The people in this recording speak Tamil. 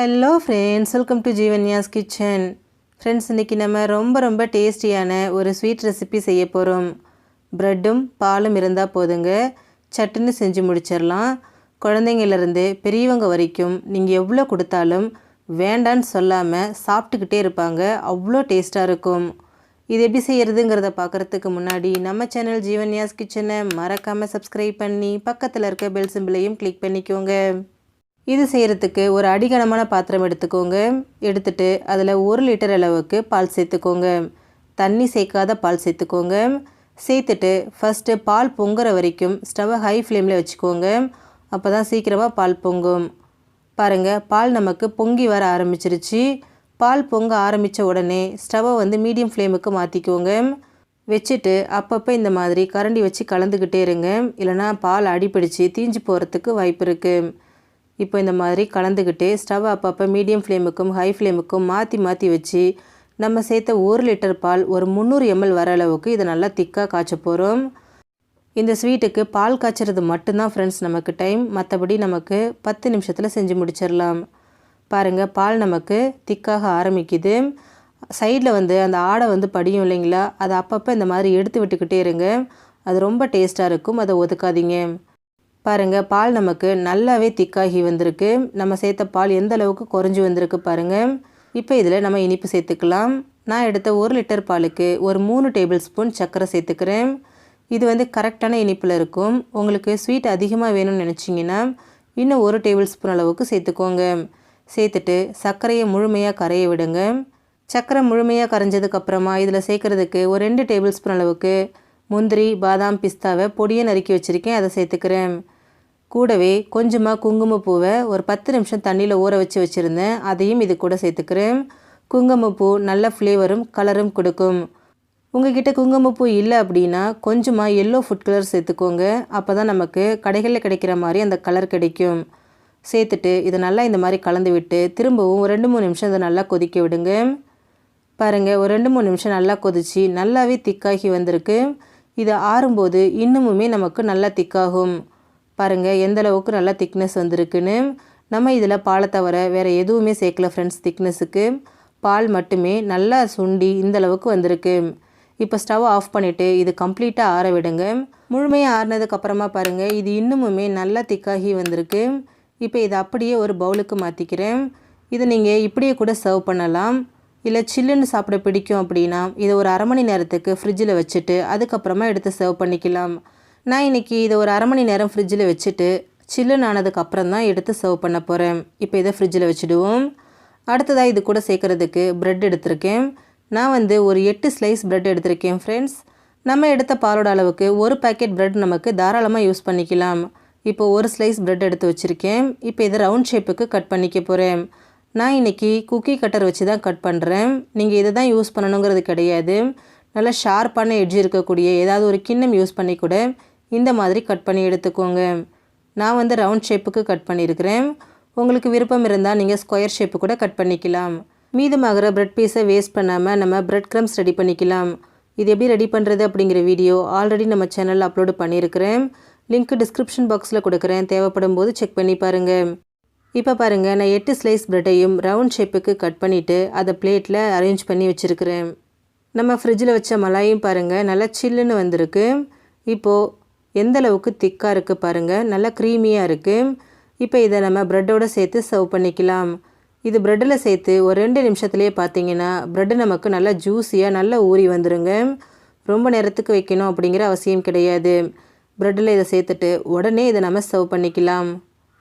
Hello friends welcome to Jeevanyas kitchen friends இன்றைக்கி நம்ம ரொம்ப ரொம்ப டேஸ்டியான ஒரு ஸ்வீட் ரெசிபி செய்ய போகிறோம் ப்ரெட்டும் பாலும் இருந்தால் போதுங்க. சட்டுன்னு செஞ்சு முடிச்சிடலாம் குழந்தைங்கள்லேருந்து பெரியவங்க வரைக்கும் நீங்கள் எவ்வளோ கொடுத்தாலும் வேண்டான்னு சொல்லாமல் சாப்பிட்டுக்கிட்டே இருப்பாங்க. அவ்வளோ டேஸ்ட்டாக இருக்கும். இது எப்படி செய்கிறதுங்கிறத பார்க்குறதுக்கு முன்னாடி நம்ம சேனல் ஜீவன்யாஸ் கிச்சனை மறக்காமல் சப்ஸ்கிரைப் பண்ணி பக்கத்தில் இருக்க பெல் சிம்பிளையும் கிளிக் பண்ணிக்கோங்க. இது செய்கிறதுக்கு ஒரு அடிகனமான பாத்திரம் எடுத்துக்கோங்க. எடுத்துட்டு அதில் ஒரு லிட்டர் அளவுக்கு பால் சேர்த்துக்கோங்க. தண்ணி சேர்க்காத பால் சேர்த்துக்கோங்க. சேர்த்துட்டு ஃபஸ்ட்டு பால் பொங்குற வரைக்கும் ஸ்டவ்வை ஹை ஃப்ளேமில் வச்சுக்கோங்க. அப்போ தான் சீக்கிரமாக பால் பொங்கும். பாருங்கள் பால் நமக்கு பொங்கி வர ஆரம்பிச்சிருச்சு. பால் பொங்க ஆரம்பித்த உடனே ஸ்டவ்வை வந்து மீடியம் ஃப்ளேமுக்கு மாற்றிக்கோங்க வச்சுட்டு அப்பப்போ இந்த மாதிரி கரண்டி வச்சு கலந்துக்கிட்டே இருங்க. இல்லைனா பால் அடிப்பிடிச்சு தீஞ்சு போகிறதுக்கு வாய்ப்பு இருக்குது இப்போ இந்த மாதிரி கலந்துக்கிட்டு ஸ்டவ் அப்பப்போ மீடியம் ஃப்ளேமுக்கும் ஹை ஃப்ளேமுக்கும் மாற்றி மாற்றி வச்சு நம்ம சேர்த்த ஒரு லிட்டர் பால் ஒரு முந்நூறு எம்எல் வர அளவுக்கு இதை நல்லா திக்காக காய்ச்ச போகிறோம் இந்த ஸ்வீட்டுக்கு பால் காய்ச்சறது மட்டும்தான் ஃப்ரெண்ட்ஸ் நமக்கு டைம் மற்றபடி நமக்கு பத்து நிமிஷத்தில் செஞ்சு முடிச்சிடலாம் பாருங்கள் பால் நமக்கு திக்காக ஆரம்பிக்குது. சைடில் வந்து அந்த ஆடை வந்து படியும் இல்லைங்களா? அதை அப்பப்போ இந்த மாதிரி எடுத்து விட்டுக்கிட்டே இருங்க. அது ரொம்ப டேஸ்ட்டாக இருக்கும். அதை ஒதுக்காதீங்க. பாருங்கள் பால் நமக்கு நல்லாவே திக்காகி வந்திருக்கு. நம்ம சேர்த்த பால் எந்த அளவுக்கு குறைஞ்சி வந்திருக்கு பாருங்கள் இப்போ இதில் நம்ம இனிப்பு சேர்த்துக்கலாம். நான் எடுத்த ஒரு லிட்டர் பாலுக்கு ஒரு மூணு டேபிள் ஸ்பூன் சர்க்கரை சேர்த்துக்கிறேன். இது வந்து கரெக்டான இனிப்பில் இருக்கும். உங்களுக்கு ஸ்வீட் அதிகமாக வேணும்னு நினச்சிங்கன்னா இன்னும் ஒரு டேபிள் ஸ்பூன் அளவுக்கு சேர்த்துக்கோங்க. சேர்த்துட்டு சர்க்கரையை முழுமையாக கரைய விடுங்க. சர்க்கரை முழுமையாக கரைஞ்சதுக்கப்புறமா இதில் சேர்க்குறதுக்கு ஒரு ரெண்டு டேபிள் ஸ்பூன் அளவுக்கு முந்திரி பாதாம் பிஸ்தாவை பொடியை நறுக்கி வச்சுருக்கேன். அதை சேர்த்துக்கிறேன். கூடவே கொஞ்சமாக குங்குமப்பூவை ஒரு பத்து நிமிஷம் தண்ணியில் ஊற வச்சு வச்சுருந்தேன். அதையும் இது கூட சேர்த்துக்கிறேன். குங்குமப்பூ நல்ல ஃப்ளேவரும் கலரும் கொடுக்கும். உங்ககிட்ட குங்குமப்பூ இல்லை அப்படின்னா கொஞ்சமாக எல்லோ ஃபுட் கலர் சேர்த்துக்கோங்க. அப்போ தான் நமக்கு கடைகளில் கிடைக்கிற மாதிரி அந்த கலர் கிடைக்கும். சேர்த்துட்டு இதை நல்லா இந்த மாதிரி கலந்து விட்டு திரும்பவும் ஒரு ரெண்டு மூணு நிமிஷம் இதை நல்லா கொதிக்க விடுங்க. பாருங்கள் ஒரு ரெண்டு மூணு நிமிஷம் நல்லா கொதிச்சு நல்லாவே திக்காகி வந்திருக்கு. இது ஆறும்போது இன்னுமுமே நமக்கு நல்லா திக்காகும். பாருங்கள் எந்தளவுக்கு நல்லா திக்னஸ் வந்திருக்குன்னு. நம்ம இதில் பாலை தவிர வேறு எதுவுமே சேர்க்கல ஃப்ரெண்ட்ஸ் திக்னஸுக்கு பால் மட்டுமே நல்லா சுண்டி இந்தளவுக்கு வந்திருக்கு. இப்போ ஸ்டவ் ஆஃப் பண்ணிவிட்டு இது கம்ப்ளீட்டாக ஆற விடுங்க. முழுமையாக ஆறினதுக்கப்புறமா பாருங்கள் இது இன்னுமுமே நல்லா திக்காகி வந்திருக்கு. இப்போ இதை அப்படியே ஒரு பவுலுக்கு மாற்றிக்கிறேன் இதை நீங்கள் இப்படியே கூட சர்வ் பண்ணலாம். இல்லை சில்லுன்னு சாப்பிட பிடிக்கும் அப்படின்னா இதை ஒரு அரை மணி நேரத்துக்கு ஃப்ரிட்ஜில் வச்சுட்டு அதுக்கப்புறமா எடுத்து சர்வ் பண்ணிக்கலாம். நான் இன்றைக்கி இதை ஒரு அரை மணி நேரம் ஃப்ரிட்ஜில் வச்சுட்டு சில்லுன்னு ஆனதுக்கப்புறம் தான் எடுத்து சர்வ் பண்ண போகிறேன் இப்போ இதை ஃப்ரிட்ஜில் வச்சுடுவோம். அடுத்ததாக இது கூட சேர்க்குறதுக்கு ப்ரெட் எடுத்திருக்கேன். நான் வந்து ஒரு எட்டு ஸ்லைஸ் ப்ரெட் எடுத்திருக்கேன் ஃப்ரெண்ட்ஸ் நம்ம எடுத்த பாலோட அளவுக்கு ஒரு பேக்கெட் ப்ரெட் நமக்கு தாராளமாக யூஸ் பண்ணிக்கலாம். இப்போ ஒரு ஸ்லைஸ் ப்ரெட் எடுத்து வச்சுருக்கேன். இப்போ இதை ரவுண்ட் ஷேப்புக்கு கட் பண்ணிக்க போகிறேன் நான் இன்றைக்கி குக்கி கட்டர் வச்சு தான் கட் பண்ணுறேன் நீங்கள் இதை தான் யூஸ் பண்ணணுங்கிறது கிடையாது. நல்லா ஷார்ப்பான எட்ஜ் இருக்கக்கூடிய ஏதாவது ஒரு கிண்ணம் யூஸ் பண்ணி கூட இந்த மாதிரி கட் பண்ணி எடுத்துக்கோங்க. நான் வந்து ரவுண்ட் ஷேப்புக்கு கட் பண்ணியிருக்கிறேன் உங்களுக்கு விருப்பம் இருந்தால் நீங்கள் ஸ்கொயர் ஷேப்பு கூட கட் பண்ணிக்கலாம். மீதமாகிற ப்ரெட் பீஸை வேஸ்ட் பண்ணாமல் நம்ம ப்ரெட் க்ரம்ஸ் ரெடி பண்ணிக்கலாம். இது எப்படி ரெடி பண்ணுறது அப்படிங்கிற வீடியோ ஆல்ரெடி நம்ம சேனலில் அப்லோடு பண்ணியிருக்கிறேன் லிங்க் டிஸ்கிரிப்ஷன் பாக்ஸில் கொடுக்குறேன். தேவைப்படும் போது செக் பண்ணி பாருங்கள் இப்போ பாருங்கள் நான் எட்டு ஸ்லைஸ் ப்ரெட்டையும் ரவுண்ட் ஷேப்புக்கு கட் பண்ணிவிட்டு அதை பிளேட்டில் அரேஞ்ச் பண்ணி வச்சுருக்கிறேன். நம்ம ஃப்ரிட்ஜில் வச்ச மலாயும் பாருங்கள் நல்லா சில்லுன்னு வந்திருக்கு. இப்போது எந்த அளவுக்கு திக்காக இருக்குது பாருங்கள் நல்லா க்ரீமியாக இருக்குது இப்போ இதை நம்ம ப்ரெட்டோடு சேர்த்து சர்வ் பண்ணிக்கலாம். இது ப்ரெட்டில் சேர்த்து ஒரு ரெண்டு நிமிஷத்துலேயே பார்த்தீங்கன்னா ப்ரெட்டு நமக்கு நல்லா ஜூஸியாக நல்லா ஊறி வந்துடுங்க ரொம்ப நேரத்துக்கு வைக்கணும் அப்படிங்கிற அவசியம் கிடையாது. ப்ரெட்டில் இதை சேர்த்துட்டு உடனே இதை நம்ம சர்வ் பண்ணிக்கலாம்.